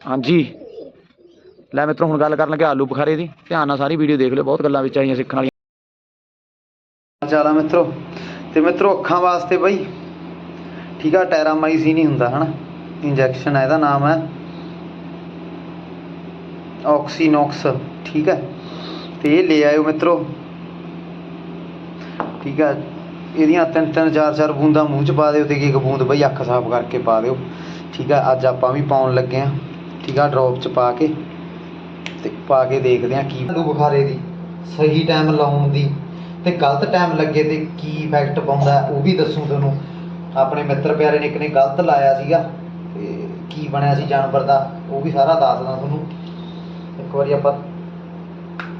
ਹਾਂਜੀ। ਲੈ ਮਿੱਤਰੋ, ਹੁਣ ਗੱਲ ਕਰਨ ਲੱਗੇ ਆਲੂ ਬੁਖਾਰੇ ਦੀ। ਧਿਆਨ ਨਾਲ ਸਾਰੀ ਵੀਡੀਓ ਦੇਖ ਲਿਓ, ਬਹੁਤ ਗੱਲਾਂ ਵਿੱਚ ਆਈਆਂ ਸਿੱਖਣ ਵਾਲੀਆਂ। ਚਾਲਾ ਮਿੱਤਰੋ? ਤੇ ਮਿੱਤਰੋ, ਅੱਖਾਂ ਵਾਸਤੇ ਬਈ, ਠੀਕ ਆ ਟੈਰਾਮਾਈਸਿਨ ਹੀ ਹੁੰਦਾ, ਹਨਾ? ਇੰਜੈਕਸ਼ਨ ਹੈ ਇਹਦਾ ਨਾਮ ਹੈ ਆਕਸੀਨੋਕਸ ਠੀਕ ਹੈ ਤੇ ਇਹ ਲੈ ਆਇਓ ਮਿੱਤਰੋ। ਠੀਕ ਹੈ ਇਹਦੀਆਂ ਤਿੰਨ ਤਿੰਨ, ਚਾਰ ਚਾਰ ਬੂੰਦਾਂ ਮੂੰਹ 'ਚ ਪਾ ਦਿਓ ਤੇ ਇੱਕ ਬੂੰਦ ਬਈ ਅੱਖ ਸਾਫ਼ ਕਰਕੇ ਪਾ ਦਿਓ। ਠੀਕ ਹੈ ਅੱਜ ਆਪਾਂ ਵੀ ਪਾਉਣ ਲੱਗੇ ਆ। ਠੀਕ ਆ ਡ੍ਰੌਪ 'ਚ ਪਾ ਕੇ ਤੇ ਪਾ ਕੇ ਦੇਖਦੇ ਆ ਕੀ ਆਲੂ ਬੁਖਾਰੇ ਦੀ, ਸਹੀ ਟਾਈਮ ਲਾਉਣ ਦੀ ਤੇ ਗਲਤ ਟਾਈਮ ਲੱਗੇ ਤੇ ਕੀ ਇਫੈਕਟ ਪਾਉਂਦਾ, ਉਹ ਵੀ ਦੱਸੂ ਤੁਹਾਨੂੰ। ਆਪਣੇ ਮਿੱਤਰ ਪਿਆਰੇ ਨੇ ਇੱਕ ਨੇ ਗਲਤ ਲਾਇਆ ਸੀਗਾ ਤੇ ਕੀ ਬਣਿਆ ਸੀ ਜਾਨਵਰ ਦਾ, ਉਹ ਵੀ ਸਾਰਾ ਦੱਸਦਾ ਤੁਹਾਨੂੰ। ਇੱਕ ਵਾਰੀ ਆਪਾਂ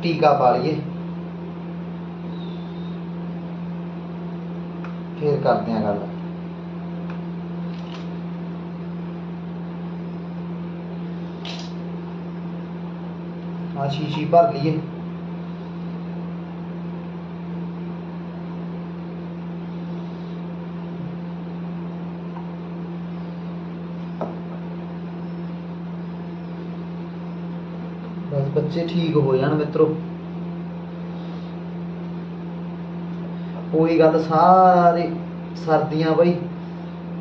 ਟੀਕਾ ਪਾ ਲਈਏ। ਫੇਰ ਕਰਦੇ ਆ ਗੱਲ। ਆ ਸ਼ੀਸ਼ੀ ਭਰ ਲਈਏ। ਬਸ ਬੱਚੇ ਠੀਕ ਹੋ ਜਾਣ ਮਿੱਤਰੋ। ਉਹੀ ਗੱਲ ਸਾਰੇ ਸਰਦੀਆਂ ਬਈ,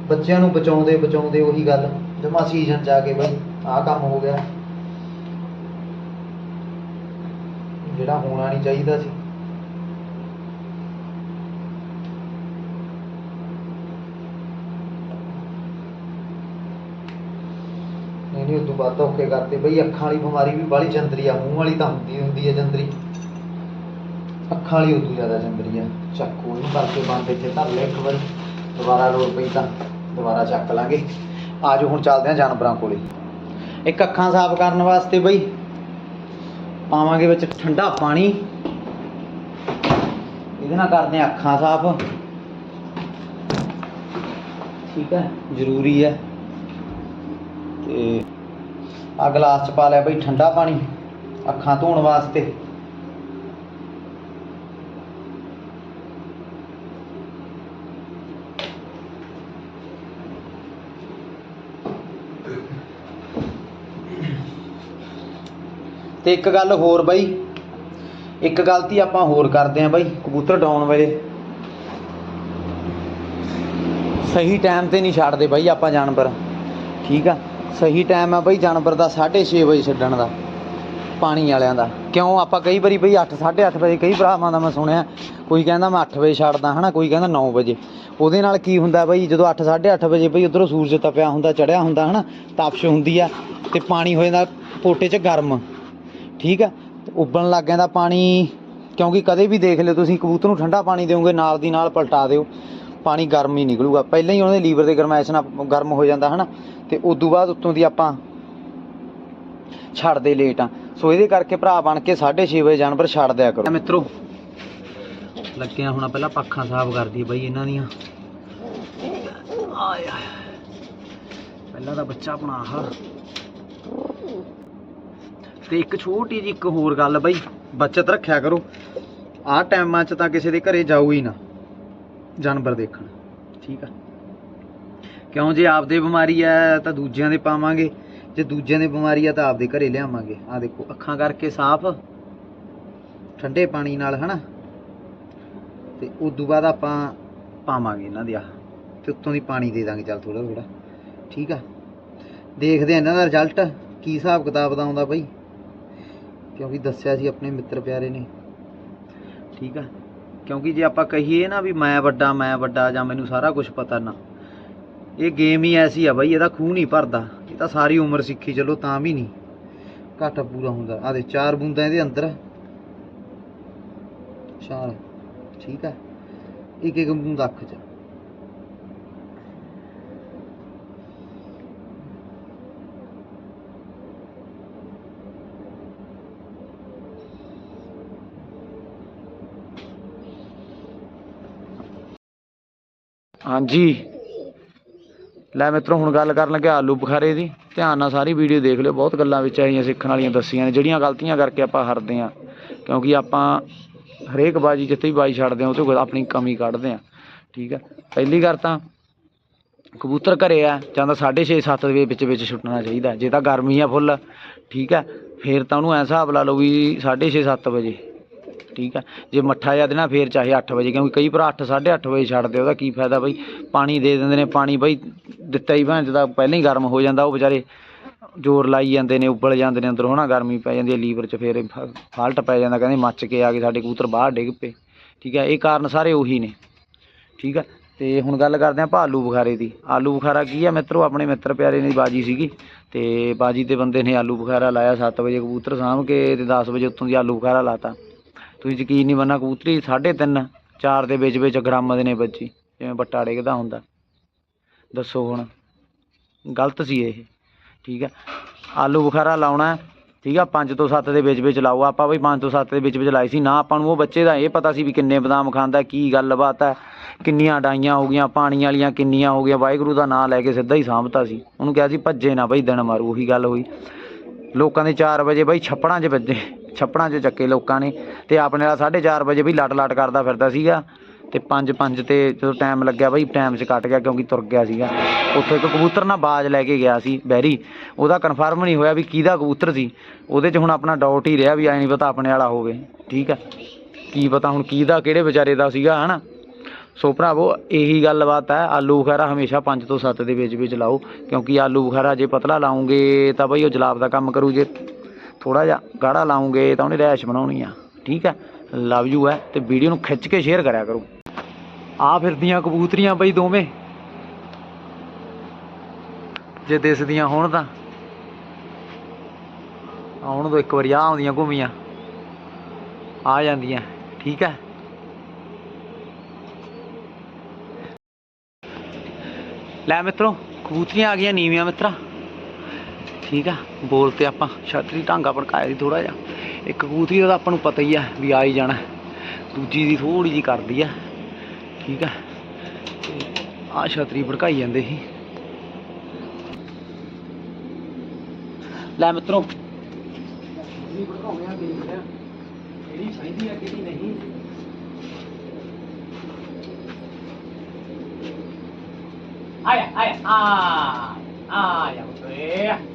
ਬੱਚਿਆਂ ਨੂੰ ਬਚਾਉਂਦੇ ਬਚਾਉਂਦੇ ਉਹੀ ਗੱਲ। ਜਮਾ ਸੀਜ਼ਨ ਚ ਆ ਕੇ ਬਈ, ਆਹ ਕੰਮ ਹੋ ਗਿਆ। ਜਿਹੜਾ ਹੋਣਾ ਨਹੀਂ ਚਾਹੀਦਾ ਸੀ। ਨਹੀਂ ਨਹੀਂ, ਉਦੋਂ ਬਾਅਦ ਔਖੇ ਕਰਤੇ ਬਈ ਅੱਖਾਂ ਵਾਲੀ ਬਿਮਾਰੀ ਵੀ ਬਾਹਲੀ ਜੰਦਰੀ ਆ, ਮੂੰਹ ਵਾਲੀ ਤਾਂ ਹੁੰਦੀ ਹੁੰਦੀ ਹੈ ਜੰਦਰੀ। ਅੱਖਾਂ ਵਾਲੀ ਉਦੋਂ ਜ਼ਿਆਦਾ ਜੰਦਰੀ ਆ। ਚੱਕੂ ਇਹਨੂੰ ਕਰਕੇ ਬੰਦ ਇੱਥੇ ਧਰ ਲੈ ਇੱਕ ਵਾਰੀ। ਦੁਬਾਰਾ ਲੋੜ ਪਈ ਤਾਂ ਦੁਬਾਰਾ ਚੱਕ ਲਾਂਗੇ। ਆਜੋ ਹੁਣ ਚੱਲਦੇ ਆ ਜਾਨਵਰਾਂ ਕੋਲੇ। ਇੱਕ ਅੱਖਾਂ ਸਾਫ਼ ਕਰਨ ਵਾਸਤੇ ਬਈ। ਪਾਵਾਂਗੇ ਵਿੱਚ ਠੰਡਾ ਪਾਣੀ। ਇਹਦੇ ਨਾਲ ਕਰਦੇ ਆ ਅੱਖਾਂ ਸਾਫ਼। ਠੀਕ ਹੈ, ਜ਼ਰੂਰੀ ਹੈ। ਤੇ ਆ ਗਲਾਸ ਚ ਪਾ ਲਿਆ ਬਈ ਠੰਡਾ ਪਾਣੀ, ਅੱਖਾਂ ਧੋਣ ਵਾਸਤੇ। ਤੇ ਇੱਕ ਗੱਲ ਹੋਰ ਬਾਈ। ਇੱਕ ਗਲਤੀ ਆਪਾਂ ਹੋਰ ਕਰਦੇ ਆਂ ਬਾਈ, ਕਬੂਤਰ ਡਾਉਣ ਵੇਲੇ। ਸਹੀ ਟਾਈਮ ਤੇ ਨਹੀਂ ਛੱਡਦੇ ਬਾਈ ਆਪਾਂ ਜਾਨਵਰ, ਠੀਕ ਆ? ਸਹੀ ਟਾਈਮ ਆ ਬਈ ਜਾਨਵਰ ਦਾ 6:30 ਵਜੇ ਛੱਡਣ ਦਾ, ਪਾਣੀ ਵਾਲਿਆਂ ਦਾ। ਕਿਉਂ? ਆਪਾਂ ਕਈ ਵਾਰੀ ਬਈ 8 8:30 ਵਜੇ ਕਈ ਭਰਾਵਾਂ ਦਾ ਮੈਂ ਸੁਣਿਆ, ਕੋਈ ਕਹਿੰਦਾ ਮੈਂ 8 ਵਜੇ ਛੱਡਦਾ ਹਨਾ, ਕੋਈ ਕਹਿੰਦਾ 9 ਵਜੇ। ਉਹਦੇ ਨਾਲ ਕੀ ਹੁੰਦਾ ਬਈ, ਜਦੋਂ 8 8:30 ਵਜੇ ਬਈ ਉਧਰੋਂ ਸੂਰਜ ਤਪਿਆ ਹੁੰਦਾ, ਚੜਿਆ ਹੁੰਦਾ ਹਨਾ, ਤਪਸ਼ ਹੁੰਦੀ ਆ ਤੇ ਪਾਣੀ ਹੋ ਜਾਂਦਾ ਪੋਟੇ 'ਚ ਗਰਮ। ਠੀਕ ਹੈ? ਤੇ ਲੱਗ ਜਾਂਦਾ ਪਾਣੀ, ਕਿਉਂਕਿ ਕਦੇ ਵੀ ਦੇਖ ਲਿਓ ਤੁਸੀਂ, ਕਬੂਤਰ ਨੂੰ ਠੰਡਾ ਪਾਣੀ ਦਿਓਗੇ, ਨਾਲ ਦੀ ਨਾਲ ਪਲਟਾ ਦਿਓ, ਪਾਣੀ ਗਰਮ ਹੀ ਨਿਕਲੂਗਾ। ਪਹਿਲਾਂ ਹੀ ਉਹਦੇ ਲੀਵਰ ਦੇ ਗਰਮੈਸ਼ ਨਾਲ ਗਰਮ ਹੋ ਜਾਂਦਾ, ਹਨਾ? ਤੇ ਉਦੋਂ ਬਾਅਦ ਉੱਤੋਂ ਦੀ ਆਪਾਂ ਛੱਡਦੇ ਲੇਟ ਆ। ਸੋ ਇਹਦੇ ਕਰਕੇ ਭਰਾ ਬਣ ਕੇ 6:30 ਵਜੇ ਜਾਨਵਰ ਛੱਡ ਦਿਆ ਕਰੋ। ਮਿੱਤਰੋ, ਲੱਗਿਆ ਹੁਣ ਪਹਿਲਾਂ ਪੱਖਾਂ ਸਾਫ਼ ਕਰਦੀ ਬਈ ਇਹਨਾਂ ਦੀਆਂ। ਆਏ ਪਹਿਲਾਂ ਤਾਂ ਬੱਚਾ ਆਪਣਾ ਆਹ ਤੇ ਇੱਕ ਛੋਟੀ ਜਿਹੀ ਇੱਕ ਹੋਰ ਗੱਲ ਬਈ, ਬਚਤ ਰੱਖਿਆ ਕਰੋ। ਆਹ ਟਾਈਮਾਂ 'ਚ ਤਾਂ ਕਿਸੇ ਦੇ ਘਰੇ ਜਾਓ ਹੀ ਨਾ, ਜਾਨਵਰ ਦੇਖਣ। ਠੀਕ ਆ? ਕਿਉਂ ਜੇ ਆਪਦੇ ਬਿਮਾਰੀ ਆ ਤਾਂ ਦੂਜਿਆਂ ਦੇ ਪਾਵਾਂਗੇ, ਜੇ ਦੂਜਿਆਂ ਦੇ ਬਿਮਾਰੀ ਆ ਤਾਂ ਆਪਦੇ ਘਰੇ ਲਿਆਵਾਂਗੇ। ਆ ਦੇਖੋ, ਅੱਖਾਂ ਕਰਕੇ ਸਾਫ਼, ਠੰਡੇ ਪਾਣੀ ਨਾਲ, ਹਨਾ? ਤੇ ਉਦੋਂ ਬਾਅਦ ਆਪਾਂ ਪਾਵਾਂਗੇ ਇਹਨਾਂ ਦੇ ਆ ਤੇ ਉੱਤੋਂ ਦੀ ਪਾਣੀ ਦੇ ਦਾਂਗੇ। ਚੱਲ ਥੋੜਾ ਥੋੜਾ ਠੀਕ ਆ? ਦੇਖਦੇ ਆ ਇਹਨਾਂ ਦਾ ਰਿਜ਼ਲਟ ਕੀ ਹਿਸਾਬ ਕਿਤਾਬ ਦਾ ਆਉਂਦਾ ਬਈ। ਕਿਉਂਕਿ ਦੱਸਿਆ ਸੀ ਆਪਣੇ ਮਿੱਤਰ ਪਿਆਰੇ ਨੇ। ਠੀਕ ਆ? ਕਿਉਂਕਿ ਜੇ ਆਪਾਂ ਕਹੀਏ ਨਾ ਵੀ ਮੈਂ ਵੱਡਾ ਮੈਂ ਵੱਡਾ ਜਾਂ ਮੈਨੂੰ ਸਾਰਾ ਕੁਝ ਪਤਾ ਨਾ, ਇਹ ਗੇਮ ਹੀ ਐਸੀ ਆ ਬਈ, ਇਹਦਾ ਖੂਹ ਨਹੀਂ ਭਰਦਾ। ਇਹ ਤਾਂ ਸਾਰੀ ਉਮਰ ਸਿੱਖੀ, ਚਲੋ ਤਾਂ ਵੀ ਨਹੀਂ। ਘਾਟਾ ਪੂਰਾ ਹੁੰਦਾ। ਆ ਦੇ ਚਾਰ ਬੂੰਦਾਂ ਇਹਦੇ ਅੰਦਰ। ਚਾਰ ਠੀਕ ਆ? ਇੱਕ ਇੱਕ ਬੂੰਦ ਅੱਖ ਚ। ਹਾਂਜੀ। ਲੈ ਮਿੱਤਰੋ, ਹੁਣ ਗੱਲ ਕਰਨ ਲੱਗੇ ਆਲੂ ਬੁਖਾਰੇ ਦੀ। ਧਿਆਨ ਨਾਲ ਸਾਰੀ ਵੀਡੀਓ ਦੇਖ ਲਿਓ। ਬਹੁਤ ਗੱਲਾਂ ਵਿੱਚ ਆਈਆਂ ਸਿੱਖਣ ਵਾਲੀਆਂ, ਦੱਸੀਆਂ ਨੇ। ਜਿਹੜੀਆਂ ਗਲਤੀਆਂ ਕਰਕੇ ਆਪਾਂ ਹਰਦੇ ਆ ਕਿਉਂਕਿ ਆਪਾਂ ਹਰੇਕ ਬਾਜੀ ਜਿੱਥੇ ਵੀ ਬਾਜੀ ਛੱਡਦੇ ਆ ਉਹ ਤੋਂ ਆਪਣੀ ਕਮੀ ਕੱਢਦੇ ਆ ਠੀਕ ਆ ਪਹਿਲੀ ਗੱਲ ਤਾਂ ਕਬੂਤਰ ਘਰੇ ਆ, ਜਾਂ ਤਾਂ 6:30 7 ਦੇ ਵਿੱਚ ਵਿੱਚ ਛੁੱਟਣਾ ਚਾਹੀਦਾ। ਜੇ ਤਾਂ ਗਰਮੀ ਆ ਫੁੱਲ, ਠੀਕ ਹੈ। ਫੇਰ ਤਾਂ ਉਹਨੂੰ ਐ ਹਿਸਾਬ ਲਾ ਲਓ ਵੀ 6:30 7 ਵਜੇ। ਠੀਕ ਆ। ਜੇ ਮੱਠਾ ਜਿਹਾ ਦੇਣਾ, ਫੇਰ ਚਾਹੇ 8 ਵਜੇ, ਕਿਉਂਕਿ ਕਈ ਭਰਾ 8 8:30 ਵਜੇ ਛੱਡਦੇ ਉਹਦਾ ਕੀ ਫਾਇਦਾ ਬਈ? ਪਾਣੀ ਦੇ ਦਿੰਦੇ ਨੇ, ਪਾਣੀ ਬਈ ਦਿੱਤਾ ਹੀ ਭਾਂ ਜਿਹਦਾ ਪਹਿਲਾਂ ਹੀ ਗਰਮ ਹੋ ਜਾਂਦਾ, ਉਹ ਵਿਚਾਰੇ ਜ਼ੋਰ ਲਾਈ ਜਾਂਦੇ ਨੇ, ਉੱਬਲ ਜਾਂਦੇ ਨੇ, ਅੰਦਰੋਂ ਹਨਾ, ਗਰਮੀ ਪੈ ਜਾਂਦੀ ਹੈ, ਲੀਵਰ 'ਚ ਫੇਰ ਫਾਲਟ ਪੈ ਜਾਂਦਾ, ਕਹਿੰਦੇ ਮੱਚ ਕੇ ਆ ਕੇ ਸਾਡੇ ਕਬੂਤਰ ਬਾਹਰ ਡਿੱਗ ਪਏ। ਠੀਕ ਆ, ਇਹ ਕਾਰਨ ਸਾਰੇ ਉਹੀ ਨੇ। ਠੀਕ ਆ, ਤੇ ਹੁਣ ਗੱਲ ਕਰਦੇ ਹਾਂ ਭਾਲੂ ਬੁਖਾਰੇ ਦੀ। ਆਲੂ ਬੁਖਾਰਾ ਕੀ ਆ ਮਿੱਤਰੋ? ਆਪਣੇ ਮਿੱਤਰ ਪਿਆਰੇ ਦੀ ਬਾਜੀ ਸੀਗੀ, ਤੇ ਬਾਜੀ ਤੇ ਬੰਦੇ ਨੇ ਆਲੂ ਬੁਖਾਰਾ ਲਾਇਆ 7 ਵਜੇ ਕਬੂਤਰ ਸਾਂਭ ਕੇ, ਤੇ 10 ਵਜੇ ਉੱਤੋਂ ਦੀ ਆਲੂ ਬੁਖਾਰਾ ਲਾਤਾ। ਤੁਸੀਂ ਯਕੀਨ ਨਹੀਂ ਮੰਨਣਾ ਕਬੂਤਰੀ 3.5 4 ਦੇ ਵਿੱਚ ਵਿੱਚ ਗ੍ਰਾਮ ਦੇ ਨੇ ਬੱਜੀ ਜਿਵੇਂ ਬੱਟਾ ਡਿੱਗਦਾ ਹੁੰਦਾ। ਦੱਸੋ ਹੁਣ, ਗਲਤ ਸੀ ਇਹ, ਠੀਕ ਹੈ ਆਲੂ ਬੁਖਾਰਾ ਲਾਉਣਾ, ਠੀਕ ਆ? 5 ਤੋਂ 7 ਦੇ ਵਿੱਚ ਵਿੱਚ ਲਾਓ, ਆਪਾਂ ਬਈ 5 ਤੋਂ 7 ਦੇ ਵਿੱਚ ਵਿੱਚ ਲਾਈ ਸੀ, ਨਾ ਆਪਾਂ ਨੂੰ ਉਹ ਬੱਚੇ ਦਾ ਇਹ ਪਤਾ ਸੀ ਵੀ ਕਿੰਨੇ ਬਦਾਮ ਖਾਂਦਾ, ਕੀ ਗੱਲਬਾਤ ਹੈ ਕਿੰਨੀਆਂ ਡਾਈਆਂ ਹੋ ਗਈਆਂ, ਪਾਣੀ ਵਾਲੀਆਂ ਕਿੰਨੀਆਂ ਹੋ ਗਈਆਂ, ਵਾਹਿਗੁਰੂ ਦਾ ਨਾਮ ਲੈ ਕੇ ਸਿੱਧਾ ਹੀ ਸਾਂਭਤਾ ਸੀ। ਉਹਨੂੰ ਕਿਹਾ ਸੀ, ਭੱਜੇ ਨਾ ਬਈ, ਦਿਨ ਮਾਰੂ, ਉਹੀ ਗੱਲ ਹੋਈ। ਲੋਕਾਂ ਦੇ 4 ਵਜੇ ਬਈ, ਛੱਪੜਾਂ 'ਚ ਵੱਜੇ ਛੱਪੜਾਂ 'ਚ ਚੱਕੇ ਲੋਕਾਂ ਨੇ ਤੇ ਆਪਣੇ ਵਾਲਾ 4:30 ਵਜੇ ਵੀ ਲਟ ਲਟ ਕਰਦਾ ਫਿਰਦਾ ਸੀਗਾ ਤੇ 5-5 ਤੇ ਜਦੋਂ ਟਾਈਮ ਲੱਗਿਆ ਬਈ ਟਾਈਮ 'ਚ ਕੱਟ ਗਿਆ ਕਿਉਂਕਿ ਤੁਰ ਗਿਆ ਸੀਗਾ। ਉੱਥੇ ਇੱਕ ਕਬੂਤਰ ਨਾ ਬਾਜ ਲੈ ਕੇ ਗਿਆ ਸੀ, ਬੈਰੀ। ਉਹਦਾ ਕਨਫਰਮ ਨਹੀਂ ਹੋਇਆ ਵੀ ਕਿਹਦਾ ਕਬੂਤਰ ਸੀ। ਉਹਦੇ 'ਚ ਹੁਣ ਆਪਣਾ ਡਾਊਟ ਹੀ ਰਿਹਾ ਵੀ ਐ ਨਹੀਂ ਪਤਾ ਆਪਣੇ ਵਾਲਾ ਹੋਵੇ। ਠੀਕ ਆ? ਕੀ ਪਤਾ ਹੁਣ ਕਿਹਦਾ, ਕਿਹੜੇ ਵਿਚਾਰੇ ਦਾ ਸੀਗਾ, ਹਨਾ? ਸੋ ਭਰਾਵੋ, ਇਹੀ ਗੱਲਬਾਤ ਹੈ ਆਲੂ ਬੁਖਾਰਾ ਹਮੇਸ਼ਾ 5 ਤੋਂ 7 ਦੇ ਵਿੱਚ ਵਿੱਚ ਲਾਓ। ਕਿਉਂਕਿ ਆਲੂ ਬੁਖਾਰਾ ਜੇ ਪਤਲਾ ਲਾਉਂਗੇ ਤਾਂ ਬਈ ਉਹ ਜਲਾਬ ਦਾ ਕੰਮ ਕਰੂ ਜੇ। ਥੋੜਾ ਜਿਹਾ ਗਾੜਾ ਲਾਉਂਗੇ ਤਾਂ ਉਹਨੇ ਰੈਸ਼ ਬਣਾਉਣੀ ਆ। ਠੀਕ ਹੈ? ਲਵ ਯੂ ਹੈ ਤੇ ਵੀਡੀਓ ਨੂੰ ਖਿੱਚ ਕੇ ਸ਼ੇਅਰ ਕਰਿਆ ਕਰੋ। ਆ ਫਿਰਦੀਆਂ ਕਬੂਤਰੀਆਂ ਬਈ ਦੋਵੇਂ। ਜੇ ਦਿਸਦੀਆਂ ਹੋਣ ਤਾਂ। ਆਉਣ ਤੋਂ ਇੱਕ ਵਾਰੀ ਆ ਆਉਂਦੀਆਂ ਘੁੰਮੀਆਂ। ਆ ਜਾਂਦੀਆਂ। ਠੀਕ ਹੈ? ਲੈ ਮਿੱਤਰੋ, ਕਬੂਤਰੀਆਂ ਆ ਗਈਆਂ ਨੀਵੀਆਂ ਮਿੱਤਰਾ। ਠੀਕ ਆ? ਬੋਲ ਤੇ ਆਪਾਂ ਛਤਰੀ ਢਾਂਗਾ ਭੜਕਾਇਆ ਸੀ ਥੋੜਾ ਜਿਹਾ। ਇੱਕ ਕਬੂਤਰੀ ਦਾ ਆਪਾਂ ਨੂੰ ਪਤਾ ਹੀ ਆ ਵੀ ਆ ਹੀ ਜਾਣਾ। ਦੂਜੀ ਦੀ ਥੋੜੀ ਜੀ ਕਰਦੀ ਆ। ਠੀਕ ਆ? ਆ ਛਤਰੀ ਭੜਕਾਈ ਜਾਂਦੇ ਸੀ। ਲੈ ਮਿੱਤਰੋ। ਛਤਰੀ ਭੜਕਾਉਂਦੇ ਆ ਦੇਖਦੇ ਆ ਕਿਹੜੀ ਸਹੀਦੀ ਆ ਕਿਹੜੀ ਨਹੀਂ Aya, aya, aya, aya, betul.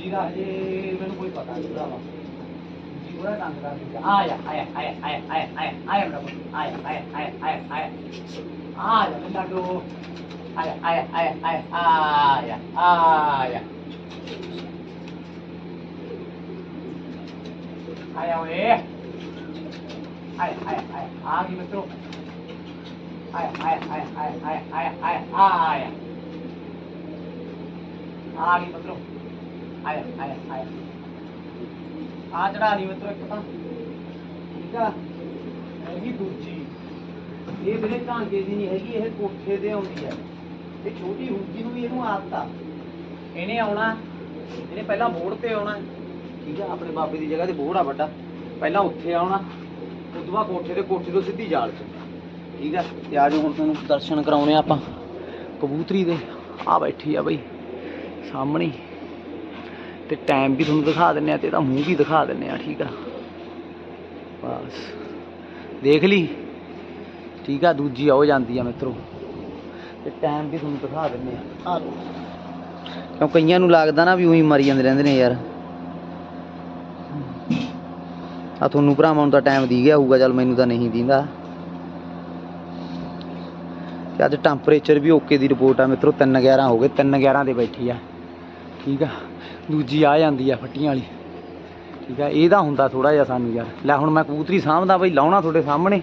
ਦੂਜੀ ਦਾ ਹਜੇ ਮੈਨੂੰ ਕੋਈ ਪਤਾ ਨਹੀਂ ਭਰਾਵਾ ਦੂਜੀ ਬੜਾ ਤੰਗ ਕਰਦੀ ਆ ਆਇਆ ਆਇਆ ਆਇਆ ਆਇਆ ਆਇਆ ਆਇਆ ਆਇਆ ਮੇਰਾ ਪੁੱਤ ਆਇਆ ਆਇਆ ਆਇਆ ਆਇਆ ਆਇਆ ਆਇਆ ਮੇਰਾ ਲਾਡੋ ਆਇਆ ਆਇਆ ਆਇਆ ਆਇਆ ਆਇਆ ਆਇਆ ਆਇਆ ਓਏ ਆਇਆ ਆਇਆ ਆਇਆ ਆ ਗਈ ਮਿੱਤਰੋ ਆਇਆ ਆਇਆ ਆਇਆ ਆਇਆ ਆਇਆ ਆਇਆ ਆਇਆ ਆਇਆ ਆਇਆ। ਆ ਚੜਾ ਲਈ ਮਤਲਬ ਇੱਕ ਤਾਂ। ਠੀਕ ਆ? ਹੈਗੀ ਦੂਜੀ। ਇਹ ਵੀਰੇ ਢਾਂਗੇ ਦੀ ਨਹੀਂ ਹੈਗੀ, ਇਹ ਕੋਠੇ ਤੇ ਆਉਂਦੀ ਹੈ ਇਹ ਛੋਟੀ ਹੁੰਦੀ ਨੂੰ ਵੀ ਇਹਨੂੰ ਆਦਤ ਆ। ਇਹਨੇ ਆਉਣਾ, ਇਹਨੇ ਪਹਿਲਾਂ ਬੋਰਡ ਤੇ ਆਉਣਾ। ਠੀਕ ਆ, ਆਪਣੇ ਬਾਬੇ ਦੀ ਜਗ੍ਹਾ ਤੇ ਬੋਰਡ ਆ ਵੱਡਾ। ਪਹਿਲਾਂ ਉੱਥੇ ਆਉਣਾ, ਉਸ ਤੋਂ ਬਾਅਦ ਕੋਠੇ ਤੇ, ਕੋਠੇ ਤੋਂ ਸਿੱਧੀ ਜਾਲ ਚ। ਠੀਕ ਆ? ਤੇ ਆਜੋ ਹੁਣ ਤੁਹਾਨੂੰ ਦਰਸ਼ਨ ਕਰਾਉਣੇ ਆ ਆਪਾਂ। ਕਬੂਤਰੀ ਦੇ। ਆ ਬੈਠੀ ਆ ਬਈ। ਸਾਹਮਣੇ ਤੇ ਟਾਈਮ ਵੀ ਤੁਹਾਨੂੰ ਦਿਖਾ ਦਿੰਨੇ ਆ ਤੇ ਇਹਦਾ ਮੂੰਹ ਵੀ ਦਿਖਾ ਦਿੰਨੇ ਆ ਠੀਕ ਆ? ਬਸ। ਦੇਖ ਲਈ? ਠੀਕ ਆ, ਦੂਜੀ ਆ, ਉਹ ਜਾਂਦੀ ਆ ਮਿੱਤਰੋ। ਤੇ ਟਾਈਮ ਵੀ ਤੁਹਾਨੂੰ ਦਿਖਾ ਦਿੰਨੇ ਆ ਆ ਲਓ। ਕਿਉਂ ਕਈਆਂ ਨੂੰ ਲੱਗਦਾ ਨਾ ਵੀ ਉਹੀ ਮਰੀ ਜਾਂਦੇ ਰਹਿੰਦੇ ਨੇ ਯਾਰ। ਆ ਤੁਹਾਨੂੰ ਭਰਾਵਾਂ ਨੂੰ ਤਾਂ ਟਾਈਮ ਦੀ ਗਿਆ ਹੋਊਗਾ, ਚੱਲ ਮੈਨੂੰ ਤਾਂ ਨਹੀਂ ਦਿੰਦਾ। ਤੇ ਅੱਜ ਟੈਂਪਰੇਚਰ ਵੀ ਓਕੇ ਦੀ ਰਿਪੋਰਟ ਆ ਮਿੱਤਰੋ 311 ਹੋ ਗਏ 311 ਦੇ ਬੈਠੀ ਆ। ਠੀਕ ਆ? ਦੂਜੀ ਆ ਜਾਂਦੀ ਆ ਫੱਟੀਆਂ ਵਾਲੀ। ਠੀਕ ਆ, ਇਹਦਾ ਹੁੰਦਾ ਥੋੜਾ ਜਿਹਾ ਸਾਨੂੰ ਯਾਰ। ਲੈ ਹੁਣ ਮੈਂ ਕਬੂਤਰੀ ਸਾਂਭਦਾ ਬਈ, ਲਾਉਣਾ ਤੁਹਾਡੇ ਸਾਹਮਣੇ।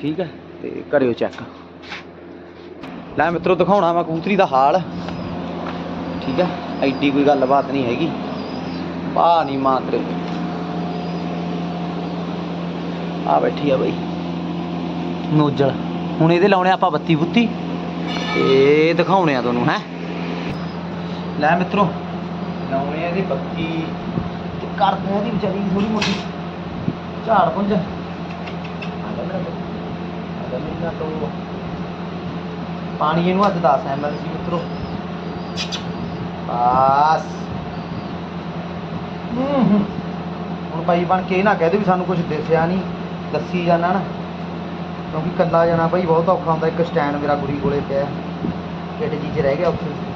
ਠੀਕ ਆ, ਤੇ ਕਰਿਓ ਚੈੱਕ। ਲੈ ਮਿੱਤਰੋ, ਦਿਖਾਉਣਾ ਮੈਂ ਕਬੂਤਰੀ ਦਾ ਹਾਲ। ਠੀਕ ਆ, ਐਡੀ ਕੋਈ ਗੱਲਬਾਤ ਨਹੀਂ ਹੈਗੀ। ਪਾ ਨਹੀਂ ਮਾਤਰੇ। ਆ ਬੈਠੀ ਆ ਬਈ। ਨੋਜਲ। ਹੁਣ ਇਹਦੇ ਲਾਉਣੇ ਆਪਾਂ ਬੱਤੀ ਬੁੱਤੀ ਤੇ ਦਿਖਾਉਣੇ ਆ ਤੁਹਾਨੂੰ, ਹੈ। ਲੈ ਮਿੱਤਰੋ ਲਾਉਣੇ ਇਹਦੀ ਬੱਤੀ ਤੇ ਕਰਦੇ ਆ ਇਹਦੀ ਵਿਚਾਰੀ ਥੋੜੀ ਮੋਟੀ। ਝਾੜ ਪੁੰਜ। ਮੇਰਾ ਤੋਂ ਪਾਣੀ ਇਹਨੂੰ ਅੱਜ 10 ml ਸੀ ਮਿੱਤਰੋ। ਬਸ। ਹੂੰ ਹੁਣ ਭਾਈ ਬਣ ਕੇ ਇਹ ਨਾ ਕਹਿ ਦੇ ਵੀ ਸਾਨੂੰ ਕੁਝ ਦਿਸਿਆ ਨਹੀਂ ਦੱਸੀ ਜਾਣਾ ਨਾ। ਕਿਉਂਕਿ ਕੱਲਾ ਜਾਣਾ ਭਾਈ ਬਹੁਤ ਔਖਾ ਹੁੰਦਾ ਇੱਕ ਸਟੈਂਡ ਮੇਰਾ ਗੁਰੀ ਕੋਲੇ ਪਿਆ। ਢਿੱਡ ਜੀ ਚ ਰਹਿ ਗਿਆ ਉੱਥੇ।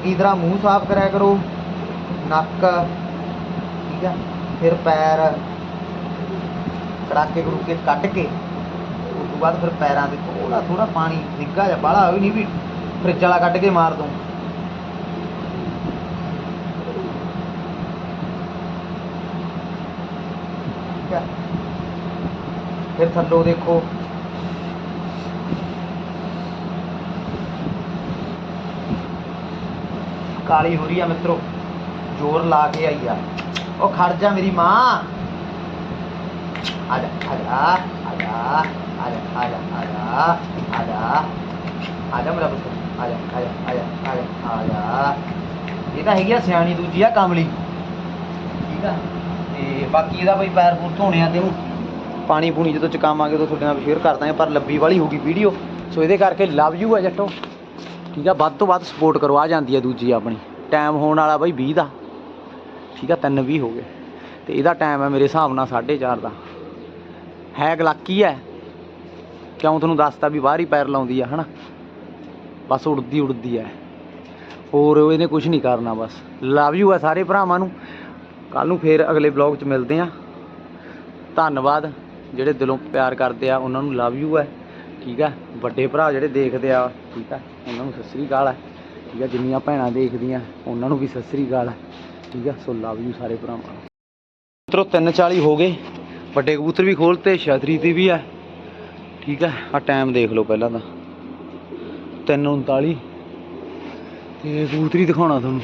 ਚੰਗੀ ਤਰ੍ਹਾਂ ਮੂੰਹ ਸਾਫ਼ ਕਰਿਆ ਕਰੋ। ਨੱਕ, ਠੀਕ ਆ, ਫਿਰ ਪੈਰ ਕੜਾਕੇ ਕੜੂਕੇ ਕੱਢ ਕੇ, ਉਸ ਤੋਂ ਬਾਅਦ ਫਿਰ ਪੈਰਾਂ ਤੇ ਥੋੜਾ ਥੋੜਾ ਪਾਣੀ, ਨਿੱਘਾ ਜਿਹਾ ਬਾਹਲਾ ਹੋਈ ਨਹੀਂ ਵੀ ਫਰਿੱਜ ਵਾਲਾ ਕੱਢ ਕੇ ਮਾਰ ਦੂੰ। ਠੀਕ ਆ। ਫਿਰ ਥੱਲੋਂ ਦੇਖੋ। ਕਾਲੀ ਹੋ ਰਹੀ ਆ ਮਿੱਤਰੋ ਜ਼ੋਰ ਲਾ ਕੇ ਆਈ ਆ ਉਹ ਖੜ ਜਾ ਮੇਰੀ ਮਾਂ ਆ ਜਾ ਆ ਜਾ ਆ ਜਾ ਆ ਜਾ ਆ ਜਾ ਆ ਜਾ ਆ ਜਾ ਆ ਜਾ ਮੇਰਾ ਪੁੱਤ ਆ ਜਾ ਆ ਜਾ ਆ ਜਾ ਆ ਜਾ ਆ ਜਾ ਇਹ ਤਾਂ ਹੈਗੀ ਆ ਸਿਆਣੀ ਦੂਜੀ ਆ ਕਮਲੀ ਠੀਕ ਆ ਤੇ ਬਾਕੀ ਇਹਦਾ ਬਈ ਪੈਰ ਪੂਰ ਧੋਣੇ ਆ ਤੇ ਉਹਨੂੰ ਪਾਣੀ ਪੂਣੀ ਜਦੋਂ ਚਕਾਵਾਂਗੇ ਉਦੋਂ ਤੁਹਾਡੇ ਨਾਲ ਸ਼ੇਅਰ ਕਰਦਾ ਹਾਂ ਪਰ ਲੰਬੀ ਵਾਲੀ ਹੋਗੀ ਵੀਡੀਓ ਸੋ ਇਹਦੇ ਕਰਕੇ ਲਵ ਯੂ ਆ ਜੱਟੋ ਠੀਕ ਆ, ਵੱਧ ਤੋਂ ਵੱਧ ਸਪੋਰਟ ਕਰੋ, ਆ ਜਾਂਦੀ ਆ ਦੂਜੀ ਆਪਣੀ। ਟਾਈਮ ਹੋਣ ਵਾਲਾ ਬਾਈ 20 ਦਾ। ਠੀਕ ਆ 3 20 ਹੋ ਗਏ। ਤੇ ਇਹਦਾ ਟਾਈਮ ਹੈ ਮੇਰੇ ਹਿਸਾਬ ਨਾਲ 4:30 ਦਾ। ਹੈ ਗਲਾਕੀ ਹੈ ਕਿਉਂ ਤੁਹਾਨੂੰ ਦੱਸਤਾ ਵੀ ਬਾਹਰ ਹੀ ਪੈਰ ਲਾਉਂਦੀ ਆ, ਹਨਾ? ਬਸ ਉੜਦੀ ਉੜਦੀ ਹੈ ਹੋਰ ਇਹਨੇ ਕੁਝ ਨਹੀਂ ਕਰਨਾ ਬਸ। ਲਵ ਯੂ ਆ ਸਾਰੇ ਭਰਾਵਾਂ ਨੂੰ। ਕੱਲ ਨੂੰ ਫੇਰ ਅਗਲੇ ਬਲੌਗ 'ਚ ਮਿਲਦੇ ਆ। ਧੰਨਵਾਦ। ਜਿਹੜੇ ਦਿਲੋਂ ਪਿਆਰ ਕਰਦੇ ਆ, ਉਹਨਾਂ ਨੂੰ ਲਵ ਯੂ ਹੈ ਠੀਕ ਆ? ਵੱਡੇ ਭਰਾ ਜਿਹੜੇ ਦੇਖਦੇ ਆ, ਠੀਕ ਆ? ਉਹਨਾਂ ਨੂੰ ਸਤਿ ਸ੍ਰੀ ਅਕਾਲ ਹੈ ਠੀਕ ਆ? ਜਿੰਨੀਆਂ ਭੈਣਾਂ ਦੇਖਦੀਆਂ, ਉਹਨਾਂ ਨੂੰ ਵੀ ਸਤਿ ਸ੍ਰੀ ਅਕਾਲ ਹੈ ਠੀਕ ਆ? ਸੋ ਲਵ ਯੂ ਸਾਰੇ ਭਰਾਵਾਂ। ਮਿੱਤਰੋ 3:40 ਹੋ ਗਏ। ਵੱਡੇ ਕਬੂਤਰ ਵੀ ਖੋਲਤੇ ਛਤਰੀ ਤੇ ਵੀ ਹੈ ਠੀਕ ਹੈ ਆ ਟਾਈਮ ਦੇਖ ਲਓ ਪਹਿਲਾਂ ਤਾਂ। 3:39 ਤੇ ਕਬੂਤਰੀ ਦਿਖਾਉਣਾ ਤੁਹਾਨੂੰ।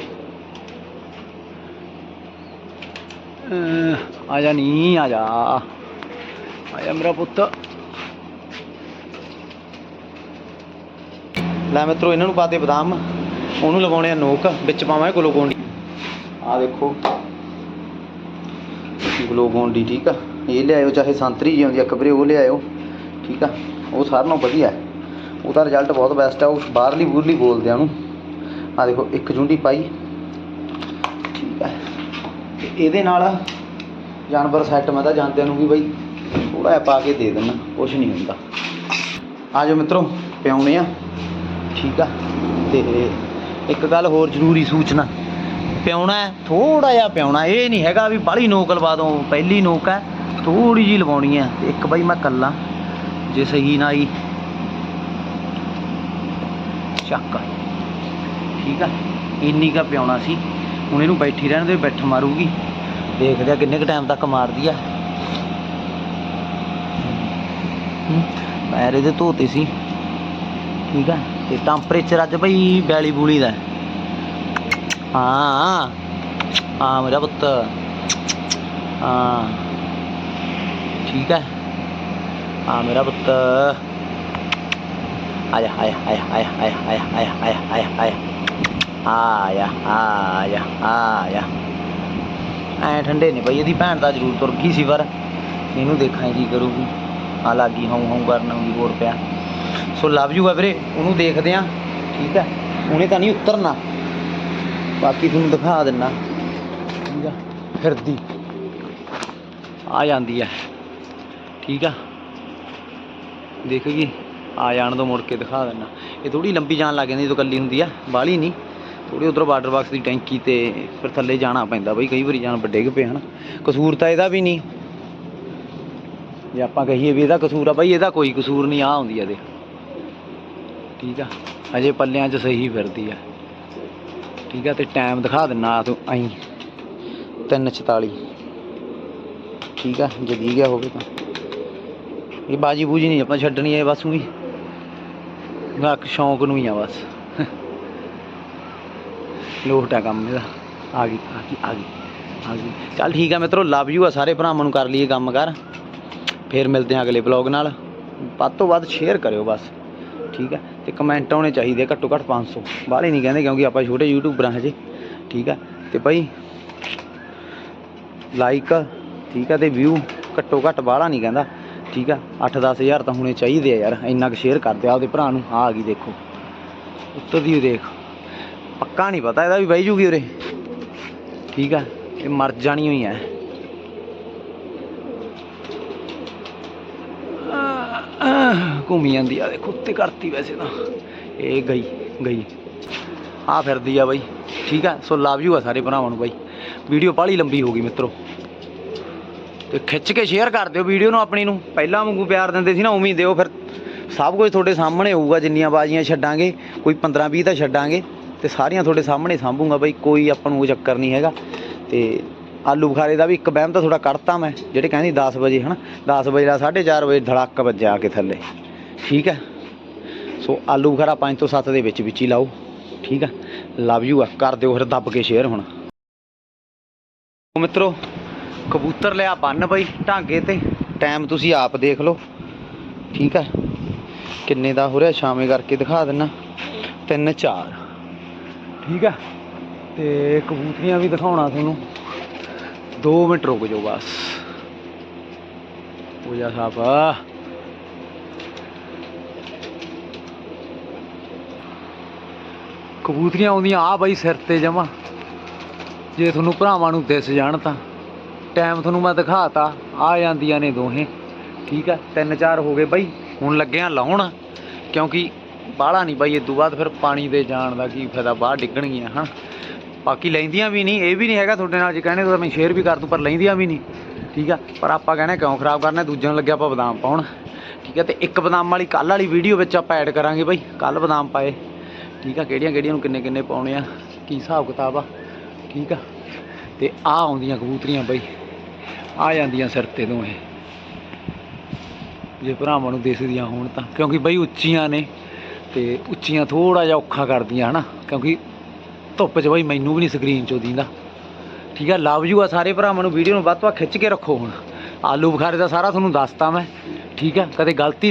ਅਹ ਆ ਜਾ ਨੀ, ਆ ਜਾ। ਆ ਜਾ ਮੇਰਾ ਪੁੱਤ। ਲੈ ਮਿੱਤਰੋ, ਇਹਨਾਂ ਨੂੰ ਪਾਤੇ ਬਦਾਮ। ਉਹਨੂੰ ਲਗਾਉਣੇ ਆ ਨੋਕ, ਵਿੱਚ ਪਾਵਾਂ ਗਲੂਕੋਨ ਡੀ ਆ ਦੇਖੋ। ਗਲੂਕੋਨ ਡੀ ਠੀਕ ਆ। ਇਹ ਲਿਆਇਓ, ਚਾਹੇ ਸੰਤਰੀ ਜੀ ਆਉਂਦੀ ਆ ਕਬਰੇ ਉਹ ਲਿਆਇਓ, ਠੀਕ ਆ। ਉਹ ਸਾਰਿਆਂ ਨਾਲੋਂ ਵਧੀਆ। ਉਹਦਾ ਰਿਜ਼ਲਟ ਬਹੁਤ ਬੈਸਟ ਆ, ਉਹ ਬਾਹਰਲੀ, ਬੂਰਲੀ ਬੋਲਦੇ ਆ ਉਹਨੂੰ। ਆ ਦੇਖੋ, ਇੱਕ ਜੁੰਡੀ ਪਾਈ। ਠੀਕ ਆ। ਇਹਦੇ ਨਾਲ ਜਾਨਵਰ ਸੈੱਟ ਮੈਂ ਤਾਂ ਜਾਂਦਿਆਂ ਨੂੰ ਵੀ ਬਈ ਥੋੜਾ ਜਿਹਾ ਪਾ ਕੇ ਦੇ ਦੇਣਾ ਕੁਛ ਨਹੀਂ ਹੁੰਦਾ। ਆ ਜਾਓ ਮਿੱਤਰੋ, ਪਿਆਉਣੇ ਆ। ਠੀਕ ਆ? ਤੇ ਇੱਕ ਗੱਲ ਹੋਰ ਜ਼ਰੂਰੀ ਸੂਚਨਾ। ਪਿਆਉਣਾ ਥੋੜਾ ਜਿਹਾ ਪਿਆਉਣਾ ਇਹ ਨਹੀਂ ਹੈਗਾ ਵੀ ਬਾਹਲੀ ਨੋਕ ਲਵਾ ਦੋ ਪਹਿਲੀ ਨੋਕ ਹੈ ਥੋੜੀ ਜੀ ਲਵਾਉਣੀ ਹੈ। ਤੇ ਇੱਕ ਬਾਈ ਮੈਂ ਕੱਲਾ ਜੇ ਸਹੀ ਨਾ ਆਈ ਚੱਕ। ਠੀਕ ਆ? ਇੰਨੀ ਕਾ ਪਿਉਣਾ ਸੀ। ਹੁਣ ਇਹਨੂੰ ਬੈਠੀ ਰਹਿਣ ਦੇ ਬੈਠ ਮਾਰੂਗੀ। ਦੇਖਦੇ ਆ ਕਿੰਨੇ ਕ ਟਾਈਮ ਤੱਕ ਮਾਰਦੀ ਆ। ਹੂੰ, ਪੈਰ ਇਹਦੇ ਧੋਤੇ ਸੀ। ਠੀਕ ਆ? ਤੇ ਟੈਂਪਰੇਚਰ ਅੱਜ ਭਾਈ 42 ਬੂਲੀ ਦਾ ਹਾਂ। ਹਾਂ। ਮੇਰਾ ਪੁੱਤ। ਹਾਂ। ਠੀਕ ਹੈ। ਹਾਂ ਮੇਰਾ ਪੁੱਤ। ਆਇਆ ਆਇਆ ਆਇਆ ਆਇਆ ਆਇਆ ਆਇਆ ਆਇਆ ਆਇਆ ਆਇਆ ਆਇਆ। ਆਇਆ ਆਇਆ ਐ ਠੰਡੇ ਨੇ ਬਈ, ਇਹਦੀ ਭੈਣ ਤਾਂ ਜ਼ਰੂਰ ਤੁਰ ਗਈ ਸੀ ਪਰ ਇਹਨੂੰ ਦੇਖਾਂ ਕੀ ਕਰੂਗੀ। ਆ ਲੱਗੀ ਹਉ ਹਉ ਕਰਨ ਵੀ ਹੋਰ ਪਿਆ। ਸੋ ਲਵ ਯੂ ਆ ਵੀਰੇ, ਉਹਨੂੰ ਦੇਖਦੇ ਆ, ਠੀਕ ਆ? ਉਹਨੇ ਤਾਂ ਨਹੀਂ ਉਤਰਨਾ। ਬਾਕੀ ਤੁਹਾਨੂੰ ਦਿਖਾ ਦਿੰਨਾ। ਠੀਕ ਆ? ਫਿਰਦੀ। ਆ ਜਾਂਦੀ ਆ। ਠੀਕ ਆ? ਦੇਖ ਗਈ ਆ ਜਾਣ ਤੋਂ ਮੁੜ ਕੇ ਦਿਖਾ ਦਿੰਨਾ। ਇਹ ਥੋੜੀ ਲੰਬੀ ਜਾਣ ਲੱਗ ਜਾਂਦੀ ਜਦੋਂ ਕੱਲੀ ਹੁੰਦੀ ਆ, ਬਾਹਲੀ ਨਹੀਂ। ਥੋੜੀ ਉਧਰ ਵਾਟਰ ਬਾਕਸ ਦੀ ਟੈਂਕੀ ਤੇ ਫਿਰ ਥੱਲੇ ਜਾਣਾ ਪੈਂਦਾ ਬਈ, ਕਈ ਵਾਰੀ ਜਾਨ ਵੱਡੇ ਪਏ ਹਨ। ਕਸੂਰ ਤਾਂ ਇਹਦਾ ਵੀ ਨਹੀਂ। ਜੇ ਆਪਾਂ ਕਹੀਏ ਵੀ ਇਹਦਾ ਕਸੂਰ ਆ ਬਈ, ਇਹਦਾ ਕੋਈ ਕਸੂਰ ਨਹੀਂ ਆ ਹੁੰਦੀ ਇਹਦੇ ਠੀਕ ਆ? ਅਜੇ ਪੱਲਿਆਂ 'ਚ ਸਹੀ ਫਿਰਦੀ ਆ। ਠੀਕ ਆ? ਤੇ ਟਾਈਮ ਦਿਖਾ ਦਿੰਨਾ ਤੂੰ ਐਂ 3:44 ਠੀਕ ਆ? ਜੇ ਗਿਆ ਹੋਵੇ ਤਾਂ। ਇਹ ਬਾਜੀ ਬੂਜੀ ਨਹੀਂ ਆਪਾਂ ਛੱਡਣੀ ਹੈ ਬਸ ਵੀ ਗਾਕ ਸ਼ੌਂਕ ਨੂੰ ਹੀ ਆ ਬਸ। ਲੋਟ ਆ ਕੰਮ ਇਹਦਾ। ਆ ਗਈ ਆ ਗਈ ਆ ਗਈ ਆ ਗਈ। ਚੱਲ ਠੀਕ ਆ ਮਿੱਤਰੋ ਲਵ ਯੂ ਆ ਸਾਰੇ ਭਰਾਵਾਂ ਨੂੰ ਕਰ ਲਈਏ ਕੰਮ ਕਰ। ਫੇਰ ਮਿਲਦੇ ਆ ਅਗਲੇ ਬਲੌਗ ਨਾਲ। ਵੱਧ ਤੋਂ ਵੱਧ ਸ਼ੇਅਰ ਕਰਿਓ ਬਸ। ਠੀਕ ਆ? ਤੇ ਕਮੈਂਟ ਆਉਣੇ ਚਾਹੀਦੇ ਘੱਟੋ ਘੱਟ 500 ਬਾਹਲੇ ਨਹੀਂ ਕਹਿੰਦੇ ਕਿਉਂਕਿ ਆਪਾਂ ਛੋਟੇ ਯੂਟਿਊਬਰਾਂ ਹਜੇ, ਠੀਕ ਹੈ ਤੇ ਭਾਈ ਲਾਈਕ ਠੀਕ ਹੈ ਤੇ ਵਿਊ ਘੱਟੋ ਘੱਟ ਬਾਹਲਾ ਨਹੀਂ ਕਹਿੰਦਾ, ਠੀਕ ਆ? 8-10 ਹਜ਼ਾਰ ਤਾਂ ਹੁਣੇ ਚਾਹੀਦੇ ਆ ਯਾਰ, ਇੰਨਾ ਕੁ ਸ਼ੇਅਰ ਕਰ ਦਿਓ ਆਪਦੇ ਭਰਾ ਨੂੰ ਆਹ ਆ ਗਈ ਦੇਖੋ। ਉੱਤਰ ਦੀ ਦੇਖ, ਪੱਕਾ ਨਹੀਂ ਪਤਾ ਇਹਦਾ ਵੀ ਬਹਿ ਜੂਗੀ ਉਰੇ। ਠੀਕ ਆ? ਇਹ ਮਰ ਜਾਣੀ ਹੋਈ ਐ ਘੁੰਮੀ ਜਾਂਦੀ ਆ, ਦੇਖੋ ਉੱਤੇ ਕਰਤੀ ਵੈਸੇ ਤਾਂ। ਇਹ ਗਈ ਗਈ। ਆ ਫਿਰਦੀ ਆ ਬਾਈ, ਠੀਕ ਆ? ਸੋ ਲਵ ਯੂ ਆ ਸਾਰੇ ਭਰਾਵਾਂ ਨੂੰ ਬਾਈ। ਵੀਡੀਓ ਬਾਹਲੀ ਲੰਬੀ ਹੋ ਗਈ ਮਿੱਤਰੋ। ਤੇ ਖਿੱਚ ਕੇ ਸ਼ੇਅਰ ਕਰ ਦਿਓ ਵੀਡੀਓ ਨੂੰ ਆਪਣੀ ਨੂੰ। ਪਹਿਲਾਂ ਵਾਂਗੂ ਪਿਆਰ ਦਿੰਦੇ ਸੀ ਨਾ, ਉਵੇਂ ਦਿਓ ਫਿਰ। ਸਭ ਕੁਝ ਤੁਹਾਡੇ ਸਾਹਮਣੇ ਹੋਊਗਾ, ਜਿੰਨੀਆਂ ਬਾਜ਼ੀਆਂ ਛੱਡਾਂਗੇ, ਕੋਈ 15 20 ਤਾਂ ਛੱਡਾਂਗੇ। ਤੇ ਸਾਰੀਆਂ ਤੁਹਾਡੇ ਸਾਹਮਣੇ ਸਾਂਭੂਗਾ ਬਈ, ਕੋਈ ਆਪਾਂ ਨੂੰ ਉਹ ਚੱਕਰ ਨਹੀਂ ਹੈਗਾ। ਤੇ ਆਲੂ ਬੁਖਾਰੇ ਦਾ ਵੀ ਇੱਕ ਵਹਿਮ ਤਾਂ ਥੋੜਾ ਕੱਢਤਾ ਮੈਂ, ਜਿਹੜੇ ਕਹਿੰਦੀ 10 ਵਜੇ, ਹਨਾ? 10 ਵਜੇ ਦਾ 4:30 ਵਜੇ ਧੜਾਕ ਵੱਜਿਆ ਆ ਕੇ ਥੱਲੇ। ਠੀਕ ਹੈ? ਸੋ ਆਲੂ ਬੁਖਾਰਾ 5 ਤੋਂ 7 ਦੇ ਵਿੱਚ ਵਿੱਚ ਹੀ ਲਾਓ। ਠੀਕ ਆ ਲਵ ਯੂ ਆ। ਕਰ ਦਿਓ ਫਿਰ ਦੱਬ ਕੇ ਸ਼ੇਅਰ ਹੁਣ। ਮਿੱਤਰੋ, ਕਬੂਤਰ ਲਿਆ ਬੰਨ ਬਈ ਢਾਂਗੇ ਤੇ। ਟਾਈਮ ਤੁਸੀਂ ਆਪ ਦੇਖ ਲਓ। ਠੀਕ ਆ ਕਿੰਨੇ ਦਾ ਹੋ ਰਿਹਾ? ਸ਼ਾਮੇ ਕਰਕੇ ਦਿਖਾ ਦਿੰਨਾ। 3 4 ਠੀਕ ਆ ਤੇ ਕਬੂਤਰੀਆਂ ਵੀ ਦਿਖਾਉਣਾ ਤੁਹਾਨੂੰ। 2 ਮਿੰਟ ਰੁਕ ਜਾਓ ਬਸ। ਹੋ ਜਾ ਸਾਫ਼। ਕਬੂਤਰੀਆਂ ਆਉਂਦੀਆਂ, ਆ ਬਾਈ ਸਿਰ ਤੇ ਜਮਾ। ਜੇ ਤੁਹਾਨੂੰ ਭਰਾਵਾਂ ਨੂੰ ਦਿਸ ਜਾਣ ਤਾਂ। ਟਾਈਮ ਤੁਹਾਨੂੰ ਮੈਂ ਦਿਖਾਤਾ, ਆ ਜਾਂਦੀਆਂ ਨੇ ਦੋਹੇ। ਠੀਕ ਆ, ਤਿੰਨ ਚਾਰ ਹੋ ਗਏ ਬਾਈ। ਹੁਣ ਲੱਗਿਆ ਲਾਉਣ, ਕਿਉਂਕਿ ਬਾਹਲਾ ਨਹੀਂ ਬਾਈ ਇਦੋਂ ਬਾਅਦ ਫਿਰ ਪਾਣੀ ਦੇ ਜਾਣ ਦਾ ਕੀ ਫਾਇਦਾ, ਬਾਹਰ ਡਿੱਗਣਗੀਆਂ ਹਾਂ ਬਾਕੀ ਲੈਂਦੀਆਂ ਵੀ ਨਹੀਂ, ਇਹ ਵੀ ਨਹੀਂ ਹੈਗਾ ਤੁਹਾਡੇ ਨਾਲ ਜੇ ਕਹਿੰਦੇ ਤਾਂ ਮੈਂ ਸ਼ੇਅਰ ਵੀ ਕਰ ਦੂੰ, ਪਰ ਲੈਂਦੀਆਂ ਵੀ ਨਹੀਂ। ਠੀਕ ਆ? ਪਰ ਆਪਾਂ ਕਹਿੰਦੇ ਕਿਉਂ ਖਰਾਬ ਕਰਨਾ, ਦੂਜਿਆਂ ਨੂੰ ਲੱਗਿਆ ਆਪਾਂ ਬਦਾਮ ਪਾਉਣ। ਠੀਕ ਆ? ਤੇ ਇੱਕ ਬਦਾਮ ਵਾਲੀ ਕੱਲ ਵਾਲੀ ਵੀਡੀਓ ਵਿੱਚ ਆਪਾਂ ਐਡ ਕਰਾਂਗੇ ਬਾਈ। ਕੱਲ ਬਦਾਮ ਪਾਏ। ਠੀਕ ਆ? ਕਿਹੜੀਆਂ ਕਿਹੜੀਆਂ ਨੂੰ ਕਿੰਨੇ ਕਿੰਨੇ ਪਾਉਣੇ ਆ? ਕੀ ਹਿਸਾਬ ਕਿਤਾਬ ਆ? ਠੀਕ ਆ? ਤੇ ਆ ਆਉਂਦੀਆਂ ਕਬੂਤਰੀਆਂ ਬਾਈ। ਆ ਜਾਂਦੀਆਂ ਸਿਰ ਤੇ ਦੋਹੇ ਜੇ ਭਰਾਵਾਂ ਨੂੰ ਦਿਸਦੀਆਂ ਹੋਣ ਤਾਂ। ਕਿਉਂਕਿ ਬਈ ਉੱਚੀਆਂ ਨੇ ਤੇ ਉੱਚੀਆਂ ਥੋੜਾ ਜਿਹਾ ਔਖਾ ਕਰਦੀਆਂ ਹਨਾ। ਕਿਉਂਕਿ ਧੁੱਪ 'ਚ ਬਈ ਮੈਨੂੰ ਵੀ ਨਹੀਂ ਸਕਰੀਨ 'ਚੋਂ ਦੀਂਦਾ। ਠੀਕ ਆ ਲਵ ਯੂ ਆ ਸਾਰੇ ਭਰਾਵਾਂ ਨੂੰ ਵੀਡੀਓ ਨੂੰ ਵੱਧ ਤੋਂ ਵੱਧ ਖਿੱਚ ਕੇ ਰੱਖੋ ਹੁਣ। ਆਲੂ ਬੁਖਾਰੇ ਦਾ ਸਾਰਾ ਤੁਹਾਨੂੰ ਦੱਸਤਾ ਮੈਂ। ਠੀਕ ਆ, ਕਦੇ ਗਲਤੀ